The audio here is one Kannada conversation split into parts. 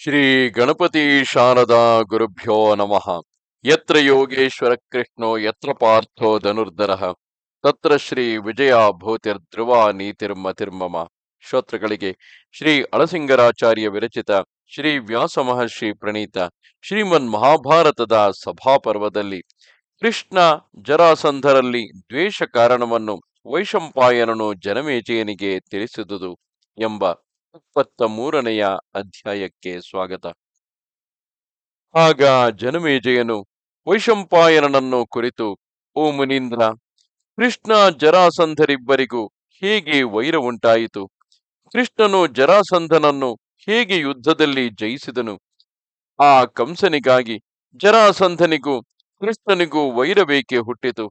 ಶ್ರೀ ಗಣಪತಿ ಶಾರದಾ ಗುರುಭ್ಯೋ ನಮಃ. ಯತ್ರ ಯೋಗೇಶ್ವರ ಕೃಷ್ಣೋ, ಯತ್ರ ಪಾರ್ಥೋ ಧನುರ್ಧರ. ತತ್ರ ಶ್ರೀ ವಿಜಯ ಭೂತಿರ್ಧ್ರುವ ನೀತಿರ್ಮತಿರ್ಮಮ ಶ್ರೋತೃಗಳಿಗೆ ಶ್ರೀ ಅಳಸಿಂಗರಾಚಾರ್ಯ ವಿರಚಿತ ಶ್ರೀ ವ್ಯಾಸ ಮಹರ್ಷಿ ಪ್ರಣೀತ ಶ್ರೀಮನ್ ಮಹಾಭಾರತದ ಸಭಾಪರ್ವದಲ್ಲಿ ಕೃಷ್ಣ ಜರಾಸಂಧರಲ್ಲಿ ದ್ವೇಷ ಕಾರಣವನ್ನು ವೈಶಂಪಾಯನನು ಜನಮೇಜಯನಿಗೆ ತಿಳಿಸಿದುದು ಎಂಬ ಇಪ್ಪತ್ತ ಮೂರನೆಯ ಅಧ್ಯಾಯಕ್ಕೆ ಸ್ವಾಗತ. ಆಗ ಜನಮೇಜಯನು ವೈಶಂಪಾಯನನನ್ನು ಕುರಿತು, ಓ ಮುನೀಂದ್ರ, ಕೃಷ್ಣ ಜರಾಸಂಧರಿಬ್ಬರಿಗೂ ಹೇಗೆ ವೈರ ಉಂಟಾಯಿತು? ಕೃಷ್ಣನು ಜರಾಸಂಧನನ್ನು ಹೇಗೆ ಯುದ್ಧದಲ್ಲಿ ಜಯಿಸಿದನು? ಆ ಕಂಸನಿಗಾಗಿ ಜರಾಸಂಧನಿಗೂ ಕೃಷ್ಣನಿಗೂ ವೈರಬೇಕೆ ಹುಟ್ಟಿತು?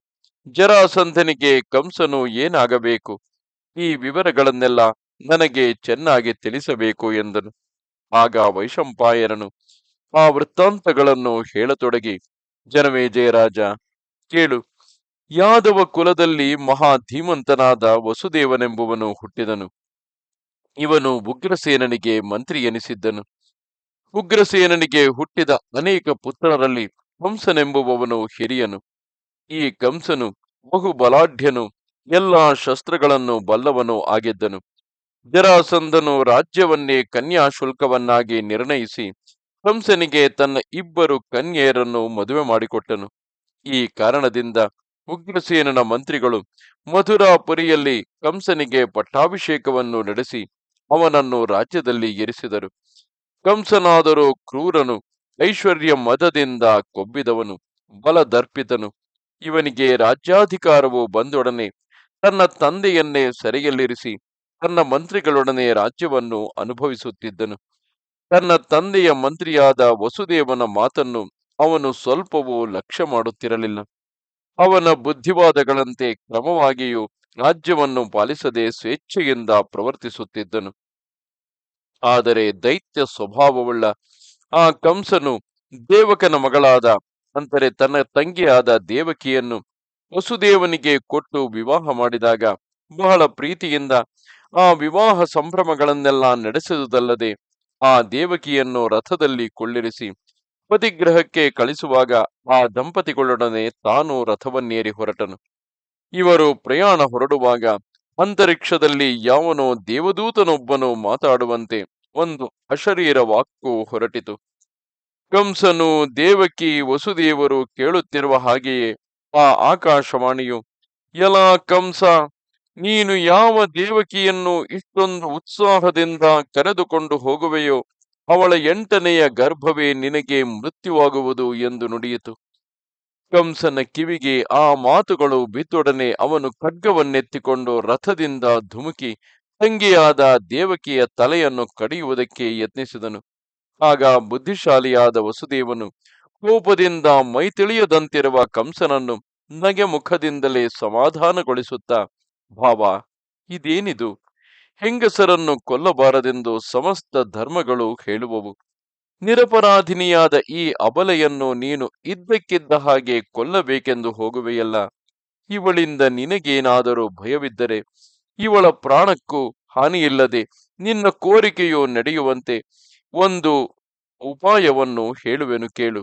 ಜರಾಸಂಧನಿಗೆ ಕಂಸನು ಏನಾಗಬೇಕು? ಈ ವಿವರಗಳನ್ನೆಲ್ಲ ನನಗೆ ಚೆನ್ನಾಗಿ ತಿಳಿಸಬೇಕು ಎಂದನು. ಆಗ ವೈಶಂಪಾಯರನು ಆ ವೃತ್ತಾಂತಗಳನ್ನು ಹೇಳತೊಡಗಿ, ಜನವೇ ಜಯರಾಜ, ಕೇಳು. ಯಾದವ ಕುಲದಲ್ಲಿ ಮಹಾ ಧೀಮಂತನಾದ ವಸುದೇವನೆಂಬುವನು ಹುಟ್ಟಿದನು. ಇವನು ಉಗ್ರಸೇನನಿಗೆ ಮಂತ್ರಿ ಎನಿಸಿದ್ದನು. ಉಗ್ರಸೇನನಿಗೆ ಹುಟ್ಟಿದ ಅನೇಕ ಪುತ್ರರಲ್ಲಿ ಕಂಸನೆಂಬುವವನು ಹಿರಿಯನು. ಈ ಕಂಸನು ಬಹುಬಲಾಢ್ಯನು. ಎಲ್ಲಾ ಶಸ್ತ್ರಗಳನ್ನು ಬಲ್ಲವನು ಆಗಿದ್ದನು. ಜರಾಸಂಧನು ರಾಜ್ಯವನ್ನೇ ಕನ್ಯಾ ಶುಲ್ಕವನ್ನಾಗಿ ನಿರ್ಣಯಿಸಿ ಕಂಸನಿಗೆ ತನ್ನ ಇಬ್ಬರು ಕನ್ಯೆಯರನ್ನು ಮದುವೆ ಮಾಡಿಕೊಟ್ಟನು. ಈ ಕಾರಣದಿಂದ ಉಗ್ರಸೇನನ ಮಂತ್ರಿಗಳು ಮಧುರಾಪುರಿಯಲ್ಲಿ ಕಂಸನಿಗೆ ಪಟ್ಟಾಭಿಷೇಕವನ್ನು ನಡೆಸಿ ಅವನನ್ನು ರಾಜ್ಯದಲ್ಲಿ ಇರಿಸಿದರು ಕಂಸನಾದರೂ ಕ್ರೂರನು ಐಶ್ವರ್ಯ ಮದದಿಂದ ಕೊಬ್ಬಿದವನು, ಬಲದರ್ಪಿತನು. ಇವನಿಗೆ ರಾಜ್ಯಾಧಿಕಾರವು ಬಂದೊಡನೆ ತನ್ನ ತಂದೆಯನ್ನೇ ಸೆರೆಯಲ್ಲಿರಿಸಿ ತನ್ನ ಮಂತ್ರಿಗಳೊಡನೆ ರಾಜ್ಯವನ್ನು ಅನುಭವಿಸುತ್ತಿದ್ದನು. ತನ್ನ ತಂದೆಯ ಮಂತ್ರಿಯಾದ ವಸುದೇವನ ಮಾತನ್ನು ಅವನು ಸ್ವಲ್ಪವೂ ಲಕ್ಷ್ಯ ಮಾಡುತ್ತಿರಲಿಲ್ಲ. ಅವನ ಬುದ್ಧಿವಾದಗಳಂತೆ ಕ್ರಮವಾಗಿಯೂ ರಾಜ್ಯವನ್ನು ಪಾಲಿಸದೆ ಸ್ವೇಚ್ಛೆಯಿಂದ ಪ್ರವರ್ತಿಸುತ್ತಿದ್ದನು. ಆದರೆ ದೈತ್ಯ ಸ್ವಭಾವವುಳ್ಳ ಆ ಕಂಸನು ದೇವಕನ ಮಗಳಾದ, ಅಂದರೆ ತನ್ನ ತಂಗಿಯಾದ ದೇವಕಿಯನ್ನು ವಸುದೇವನಿಗೆ ಕೊಟ್ಟು ವಿವಾಹ ಮಾಡಿದಾಗ ಬಹಳ ಪ್ರೀತಿಯಿಂದ ಆ ವಿವಾಹ ಸಂಭ್ರಮಗಳನ್ನೆಲ್ಲ ನಡೆಸುವುದಲ್ಲದೆ ಆ ದೇವಕಿಯನ್ನು ರಥದಲ್ಲಿ ಕೊಳ್ಳಿರಿಸಿ ಪತಿಗ್ರಹಕ್ಕೆ ಕಳಿಸುವಾಗ ಆ ದಂಪತಿಗಳೊಡನೆ ತಾನು ರಥವನ್ನೇರಿ ಹೊರಟನು. ಇವರು ಪ್ರಯಾಣ ಹೊರಡುವಾಗ ಅಂತರಿಕ್ಷದಲ್ಲಿ ಯಾವನೋ ದೇವದೂತನೊಬ್ಬನು ಮಾತಾಡುವಂತೆ ಒಂದು ಅಶರೀರ ವಾಕ್ಕು ಹೊರಟಿತು. ಕಂಸನು ದೇವಕಿ ವಸುದೇವರು ಕೇಳುತ್ತಿರುವ ಹಾಗೆಯೇ ಆ ಆಕಾಶವಾಣಿಯು ಎಲ ಕಂಸ ನೀನು ಯಾವ ದೇವಕಿಯನ್ನು ಇಷ್ಟೊಂದು ಉತ್ಸಾಹದಿಂದ ಕರೆದುಕೊಂಡು ಹೋಗುವೆಯೋ ಅವಳ ಎಂಟನೆಯ ಗರ್ಭವೇ ನಿನಗೆ ಮೃತ್ಯುವಾಗುವುದು ಎಂದು ನುಡಿಯಿತು. ಕಂಸನ ಕಿವಿಗೆ ಆ ಮಾತುಗಳು ಬಿದ್ದೊಡನೆ ಅವನು ಖಡ್ಗವನ್ನೆತ್ತಿಕೊಂಡು ರಥದಿಂದ ಧುಮುಕಿ ತಂಗಿಯಾದ ದೇವಕಿಯ ತಲೆಯನ್ನು ಕಡಿಯುವುದಕ್ಕೆ ಯತ್ನಿಸಿದನು. ಆಗ ಬುದ್ಧಿಶಾಲಿಯಾದ ವಸುದೇವನು ಕೋಪದಿಂದ ಮೈತಿಳಿಯದಂತಿರುವ ಕಂಸನನ್ನು ನಗೆ ಮುಖದಿಂದಲೇ ಸಮಾಧಾನಗೊಳಿಸುತ್ತಾ ಭಾವ, ಇದೇನಿದು? ಹೆಂಗಸರನ್ನು ಕೊಲ್ಲಬಾರದೆಂದು ಸಮಸ್ತ ಧರ್ಮಗಳು ಹೇಳುವವು. ನಿರಪರಾಧಿನಿಯಾದ ಈ ಅಬಲೆಯನ್ನು ನೀನು ಇದ್ದಕ್ಕಿದ್ದ ಹಾಗೆ ಕೊಲ್ಲಬೇಕೆಂದು ಹೋಗುವೆಯಲ್ಲ. ಇವಳಿಂದ ನಿನಗೇನಾದರೂ ಭಯವಿದ್ದರೆ, ಇವಳ ಪ್ರಾಣಕ್ಕೂ ಹಾನಿಯಿಲ್ಲದೆ ನಿನ್ನ ಕೋರಿಕೆಯು ನಡೆಯುವಂತೆ ಒಂದು ಉಪಾಯವನ್ನು ಹೇಳುವೆನು ಕೇಳು.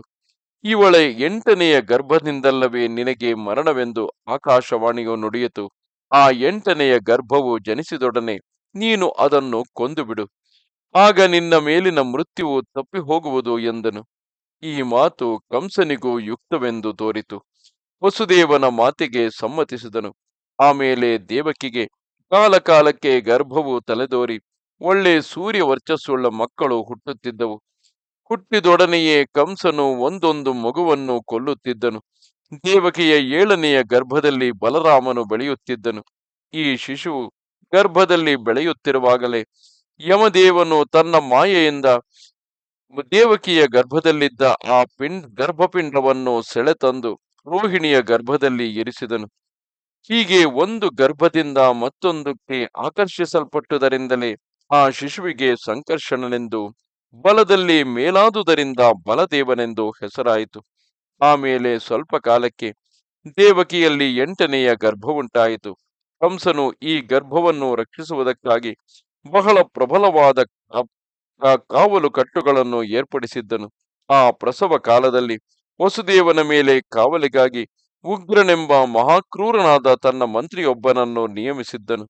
ಇವಳ ಎಂಟನೆಯ ಗರ್ಭದಿಂದಲ್ಲವೇ ನಿನಗೆ ಮರಣವೆಂದು ಆಕಾಶವಾಣಿಯು ನುಡಿಯಿತು. ಆ ಎಂಟನೆಯ ಗರ್ಭವು ಜನಿಸಿದೊಡನೆ ನೀನು ಅದನ್ನು ಕೊಂದುಬಿಡು. ಆಗ ನಿನ್ನ ಮೇಲಿನ ಮೃತ್ಯುವು ತಪ್ಪಿ ಹೋಗುವುದು ಎಂದನು. ಈ ಮಾತು ಕಂಸನಿಗೂ ಯುಕ್ತವೆಂದು ತೋರಿತು. ವಸುದೇವನ ಮಾತಿಗೆ ಸಮ್ಮತಿಸಿದನು. ಆಮೇಲೆ ದೇವಕಿಗೆ ಕಾಲಕಾಲಕ್ಕೆ ಗರ್ಭವು ತಲೆದೋರಿ, ಒಳ್ಳೆ ಸೂರ್ಯ ವರ್ಚಸ್ಸುಳ್ಳ ಮಕ್ಕಳು ಹುಟ್ಟುತ್ತಿದ್ದವು. ಹುಟ್ಟಿದೊಡನೆಯೇ ಕಂಸನು ಒಂದೊಂದು ಮಗುವನ್ನು ಕೊಲ್ಲುತ್ತಿದ್ದನು. ದೇವಕಿಯ ಏಳನೆಯ ಗರ್ಭದಲ್ಲಿ ಬಲರಾಮನು ಬೆಳೆಯುತ್ತಿದ್ದನು. ಈ ಶಿಶುವು ಗರ್ಭದಲ್ಲಿ ಬೆಳೆಯುತ್ತಿರುವಾಗಲೇ ಯಮದೇವನು ತನ್ನ ಮಾಯೆಯಿಂದ ದೇವಕಿಯ ಗರ್ಭದಲ್ಲಿದ್ದ ಆ ಪಿಂಡ್, ಗರ್ಭಪಿಂಡವನ್ನು ಸೆಳೆತಂದು ರೋಹಿಣಿಯ ಗರ್ಭದಲ್ಲಿ ಇರಿಸಿದನು. ಹೀಗೆ ಒಂದು ಗರ್ಭದಿಂದ ಮತ್ತೊಂದಕ್ಕೆ ಆಕರ್ಷಿಸಲ್ಪಟ್ಟುದರಿಂದಲೇ ಆ ಶಿಶುವಿಗೆ ಸಂಕರ್ಷಣನೆಂದು, ಬಲದಲ್ಲಿ ಮೇಲಾದುದರಿಂದ ಬಲದೇವನೆಂದು ಹೆಸರಾಯಿತು. ಆಮೇಲೆ ಸ್ವಲ್ಪ ಕಾಲಕ್ಕೆ ದೇವಕಿಯಲ್ಲಿ ಎಂಟನೆಯ ಗರ್ಭವುಂಟಾಯಿತು. ಕಂಸನು ಈ ಗರ್ಭವನ್ನು ರಕ್ಷಿಸುವುದಕ್ಕಾಗಿ ಬಹಳ ಪ್ರಬಲವಾದ ಕಾವಲು ಕಟ್ಟುಗಳನ್ನು ಏರ್ಪಡಿಸಿದ್ದನು. ಆ ಪ್ರಸವ ಕಾಲದಲ್ಲಿ ವಸುದೇವನ ಮೇಲೆ ಕಾವಲಿಗಾಗಿ ಉಗ್ರನೆಂಬ ಮಹಾಕ್ರೂರನಾದ ತನ್ನ ಮಂತ್ರಿಯೊಬ್ಬನನ್ನು ನಿಯಮಿಸಿದ್ದನು.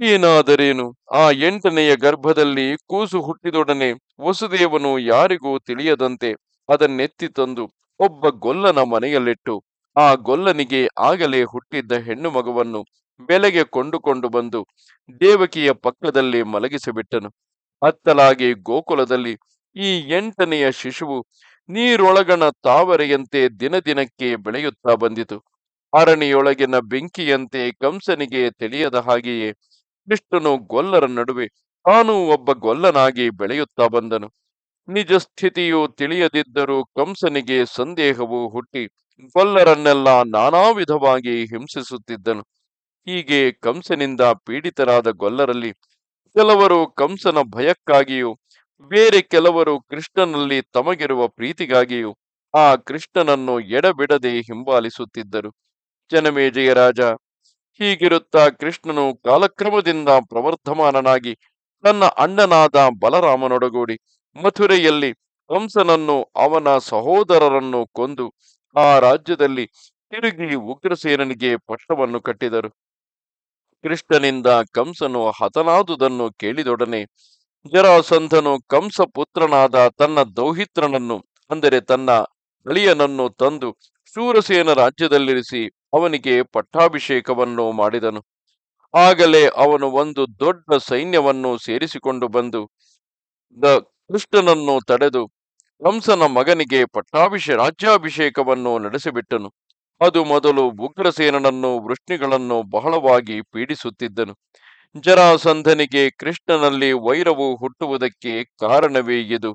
ಏನಾದರೇನು? ಆ ಎಂಟನೆಯ ಗರ್ಭದಲ್ಲಿ ಕೂಸು ಹುಟ್ಟಿದೊಡನೆ ವಸುದೇವನು ಯಾರಿಗೂ ತಿಳಿಯದಂತೆ ಅದನ್ನೆತ್ತಿ ತಂದು ಒಬ್ಬ ಗೊಲ್ಲನ ಮನೆಯಲ್ಲಿಟ್ಟು, ಆ ಗೊಲ್ಲನಿಗೆ ಆಗಲೇ ಹುಟ್ಟಿದ್ದ ಹೆಣ್ಣು ಮಗುವನ್ನು ಬೆಲೆಗೆ ಕೊಂಡುಕೊಂಡು ಬಂದು ದೇವಕಿಯ ಪಕ್ಕದಲ್ಲಿ ಮಲಗಿಸಿಬಿಟ್ಟನು. ಅತ್ತಲಾಗಿ ಗೋಕುಲದಲ್ಲಿ ಈ ಎಂಟನೆಯ ಶಿಶುವು ನೀರೊಳಗಣ ತಾವರೆಯಂತೆ ದಿನ ದಿನಕ್ಕೆ ಬೆಳೆಯುತ್ತಾ ಬಂದಿತು. ಅರಣಿಯೊಳಗಿನ ಬೆಂಕಿಯಂತೆ ಕಂಸನಿಗೆ ತಿಳಿಯದ ಹಾಗೆಯೇ ಕೃಷ್ಣನು ಗೊಲ್ಲರ ನಡುವೆ ತಾನೂ ಒಬ್ಬ ಗೊಲ್ಲನಾಗಿ ಬೆಳೆಯುತ್ತಾ ಬಂದನು. ನಿಜ ಸ್ಥಿತಿಯು ತಿಳಿಯದಿದ್ದರೂ ಕಂಸನಿಗೆ ಸಂದೇಹವು ಹುಟ್ಟಿ ಗೊಲ್ಲರನ್ನೆಲ್ಲ ನಾನಾ ವಿಧವಾಗಿ ಹಿಂಸಿಸುತ್ತಿದ್ದನು. ಹೀಗೆ ಕಂಸನಿಂದ ಪೀಡಿತರಾದ ಗೊಲ್ಲರಲ್ಲಿ ಕೆಲವರು ಕಂಸನ ಭಯಕ್ಕಾಗಿಯೂ, ಬೇರೆ ಕೆಲವರು ಕೃಷ್ಣನಲ್ಲಿ ತಮಗಿರುವ ಪ್ರೀತಿಗಾಗಿಯೂ ಆ ಕೃಷ್ಣನನ್ನು ಎಡಬಿಡದೆ ಹಿಂಬಾಲಿಸುತ್ತಿದ್ದರು. ಜನಮೇಜಯ ರಾಜ, ಹೀಗಿರುತ್ತಾ ಕೃಷ್ಣನು ಕಾಲಕ್ರಮದಿಂದ ಪ್ರವರ್ಧಮಾನನಾಗಿ ತನ್ನ ಅಣ್ಣನಾದ ಬಲರಾಮನೊಡಗೂಡಿ ಮಥುರೆಯಲ್ಲಿ ಕಂಸನನ್ನು ಅವನ ಸಹೋದರರನ್ನು ಕೊಂದು ಆ ರಾಜ್ಯದಲ್ಲಿ ತಿರುಗಿ ಉಗ್ರಸೇನನಿಗೆ ಪಟ್ಟವನ್ನು ಕಟ್ಟಿದರು. ಕೃಷ್ಣನಿಂದ ಕಂಸನು ಹತನಾದುದನ್ನು ಕೇಳಿದೊಡನೆ ಜರಾಸಂಧನು ಕಂಸ ಪುತ್ರನಾದ ತನ್ನ ದೌಹಿತ್ರನನ್ನು, ಅಂದರೆ ತನ್ನ ಅಳಿಯನನ್ನು ತಂದು ಶೂರಸೇನ ರಾಜ್ಯದಲ್ಲಿರಿಸಿ ಅವನಿಗೆ ಪಟ್ಟಾಭಿಷೇಕವನ್ನು ಮಾಡಿದನು. ಆಗಲೇ ಅವನು ಒಂದು ದೊಡ್ಡ ಸೈನ್ಯವನ್ನು ಸೇರಿಸಿಕೊಂಡು ಬಂದು ದ ಕೃಷ್ಣನನ್ನು ತಡೆದು ಕಂಸನ ಮಗನಿಗೆ ಪಟ್ಟಾಭಿಷೇ, ರಾಜ್ಯಾಭಿಷೇಕವನ್ನು ನಡೆಸಿಬಿಟ್ಟನು. ಅದು ಮೊದಲು ಉಗ್ರಸೇನನನ್ನು, ವೃಷ್ಣಿಗಳನ್ನು ಬಹಳವಾಗಿ ಪೀಡಿಸುತ್ತಿದ್ದನು. ಜರಾಸಂಧನಿಗೆ ಕೃಷ್ಣನಲ್ಲಿ ವೈರವು ಹುಟ್ಟುವುದಕ್ಕೆ ಕಾರಣವೇ ಇದು.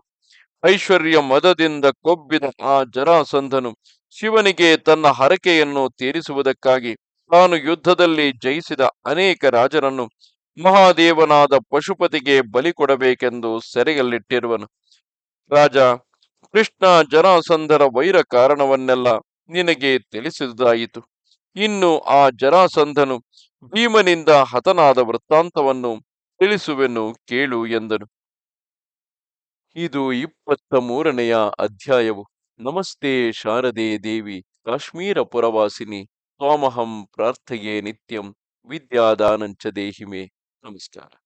ಐಶ್ವರ್ಯ ಮದದಿಂದ ಕೊಬ್ಬಿದ ಆ ಜರಾಸಂಧನು ಶಿವನಿಗೆ ತನ್ನ ಹರಕೆಯನ್ನು ತೀರಿಸುವುದಕ್ಕಾಗಿ ತಾನು ಯುದ್ಧದಲ್ಲಿ ಜಯಿಸಿದ ಅನೇಕ ರಾಜರನ್ನು ಮಹಾದೇವನಾದ ಪಶುಪತಿಗೆ ಬಲಿ ಕೊಡಬೇಕೆಂದು ಸೆರೆಯಲ್ಲಿಟ್ಟಿರುವನು. ರಾಜ, ಕೃಷ್ಣ ಜರಾಸಂಧರ ವೈರ ಕಾರಣವನ್ನೆಲ್ಲ ನಿನಗೆ ತಿಳಿಸಿದಾಯಿತು ಇನ್ನು ಆ ಜರಾಸಂಧನು ಭೀಮನಿಂದ ಹತನಾದ ವೃತ್ತಾಂತವನ್ನು ತಿಳಿಸುವೆನು ಕೇಳು ಎಂದನು. ಇದು ಇಪ್ಪತ್ತ ಮೂರನೆಯ ಅಧ್ಯಾಯವು. ನಮಸ್ತೆ ಶಾರದೆ ದೇವಿ, ಕಾಶ್ಮೀರ ಪುರವಾಸಿನಿ, ತ್ವಾಮಹಂ ಪ್ರಾರ್ಥೆಯೇ ನಿತ್ಯಂ, ವಿದ್ಯಾದಾನಂಚ ದೇಹಿಮೆ. Não,